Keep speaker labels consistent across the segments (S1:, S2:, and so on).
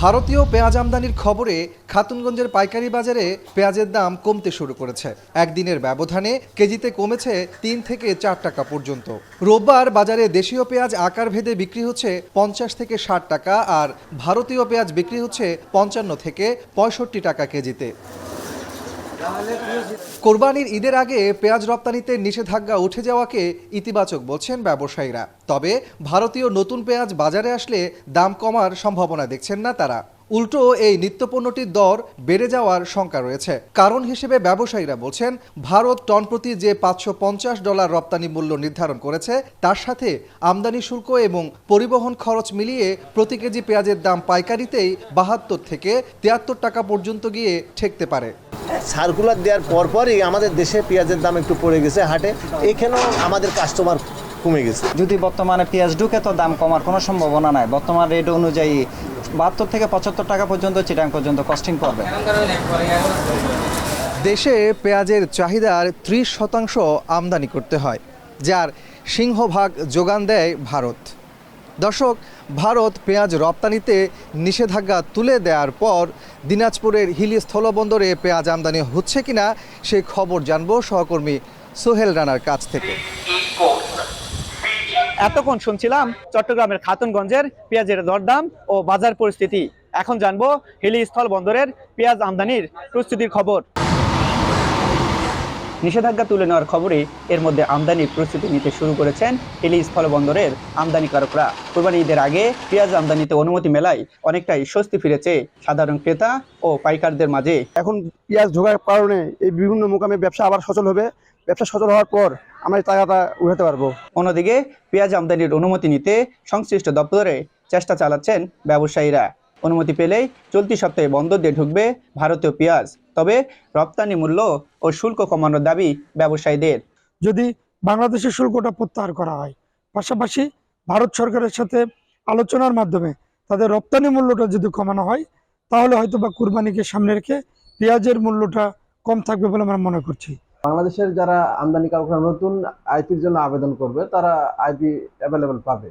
S1: ভারতীয় পেঁয়াজ আমদানির খবরে খাতুনগঞ্জের পাইকারি বাজারে পেঁয়াজের দাম কমতে শুরু করেছে। একদিনের ব্যবধানে কেজিতে কমেছে তিন থেকে চার টাকা পর্যন্ত। রোববার বাজারে দেশীয় পেঁয়াজ আকার ভেদে বিক্রি হচ্ছে পঞ্চাশ থেকে ষাট টাকা আর ভারতীয় পেঁয়াজ বিক্রি হচ্ছে পঞ্চান্ন থেকে পঁয়ষট্টি টাকা কেজিতে। কোরবানির ঈদের আগে পেঁয়াজ রপ্তানিতে নিষেধাজ্ঞা উঠে যাওয়াকে ইতিবাচক বলছেন ব্যবসায়ীরা। তবে ভারতীয় নতুন পেঁয়াজ বাজারে আসলে দাম কমার সম্ভাবনা দেখছেন না তারা। উল্টো এই নিত্যপণ্যটির দর বেড়ে যাওয়ার শঙ্কা রয়েছে। কারণ হিসেবে ব্যবসায়ীরা বলছেন ভারত টন প্রতি যে পাঁচশো পঞ্চাশ ডলার রপ্তানি মূল্য নির্ধারণ করেছে তার সাথে আমদানি শুল্ক এবং পরিবহন খরচ মিলিয়ে প্রতি কেজি পেঁয়াজের দাম পাইকারিতেই বাহাত্তর থেকে তিয়াত্তর টাকা পর্যন্ত গিয়ে ঠেকতে পারে।
S2: সার্কুলার দেওয়ার পরপরই আমাদের দেশে পেঁয়াজের দাম একটু পড়ে গেছে হাটে। এখানেও আমাদের কাস্টমার কমে গেছে।
S3: যদি বর্তমানে পেঁয়াজ ঢুকে তো দাম কমার কোনো সম্ভাবনা নাই। বর্তমান রেট অনুযায়ী বাহাত্তর থেকে পঁচাত্তর টাকা পর্যন্ত চিটাং পর্যন্ত কস্টিং পড়বে।
S1: দেশে পেঁয়াজের চাহিদার ত্রিশ শতাংশ আমদানি করতে হয়, যার সিংহভাগ যোগান দেয় ভারত। দর্শক, ভারত পেঁয়াজ রপ্তানিতে নিষেধাজ্ঞা তুলে দেওয়ার পর দিনাজপুরের হিলি স্থলবন্দরে পেঁয়াজ আমদানি হচ্ছে কিনা সেই খবর জানব সহকর্মী সোহেল রানার কাছ থেকে।
S4: এতক্ষণ শুনছিলাম চট্টগ্রামের খাতুনগঞ্জের পেঁয়াজের দরদাম ও বাজার পরিস্থিতি। এখন জানব হিলি স্থল বন্দরের পেঁয়াজ আমদানির প্রস্তুতির খবর। নিষেধাজ্ঞা তুলে নেওয়ার খবরে এর মধ্যে আমদানি প্রস্তুতি নিতে শুরু করেছেন হিলি স্থল বন্দরের আমদানিকারকরা। কোরবানি ঈদের আগে পেঁয়াজ আমদানিতে অনুমতি মেলায় অনেকটাই স্বস্তি ফিরেছে সাধারণ ক্রেতা ও পাইকারদের মাঝে।
S5: এখন পেঁয়াজ ঢোকার কারণে এই বিভিন্ন মোকামে ব্যবসা আবার সচল হবে। ব্যবসা সচল হওয়ার পর আমরা টাকাটা উঠাতে পারব।
S4: অন্যদিকে পেঁয়াজ আমদানির অনুমতি নিতে সংশ্লিষ্ট দপ্তরে চেষ্টা চালাচ্ছেন ব্যবসায়ীরা। অনুমতি পেলেই চলতি সপ্তাহে বন্দর দিয়ে ঢুকবে ভারতীয় পেঁয়াজ তবে রপ্তানি মূল্য ও শুল্ক কমানোর দাবি ব্যবসায়ীদের।
S6: যদি বাংলাদেশের শুল্কটা প্রত্যাহার করা হয় পাশাপাশি ভারত সরকারের সাথে আলোচনার মাধ্যমে তাদের রপ্তানি মূল্যটা যদি কমানো হয় তাহলে হয়তো বা কুরবানিকে সামনে রেখে পেঁয়াজের মূল্যটা কম থাকবে বলে আমরা মনে করছি।
S7: বাংলাদেশের যারা আমদানিকারকরা নতুন আইপির জন্য আবেদন করবে, তারা আইপি অ্যাভেলেবেল পাবে।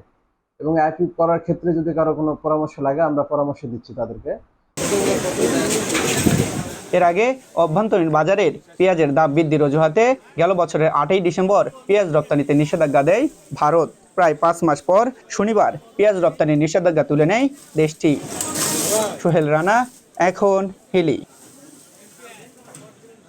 S7: এবং আইপি করার ক্ষেত্রে যদি কারও কোনো পরামর্শ লাগে, আমরা পরামর্শ দিচ্ছি তাদেরকে।
S4: এর আগে অভ্যন্তরীণ বাজারের পেঁয়াজের দাম বৃদ্ধির অজুহাতে গেল বছরের আটই ডিসেম্বর পেঁয়াজ রপ্তানিতে নিষেধাজ্ঞা দেয় ভারত। প্রায় পাঁচ মাস পর শনিবার পেঁয়াজ রপ্তানির নিষেধাজ্ঞা তুলে নেয় দেশটি। সোহেল রানা, এখন হিলি।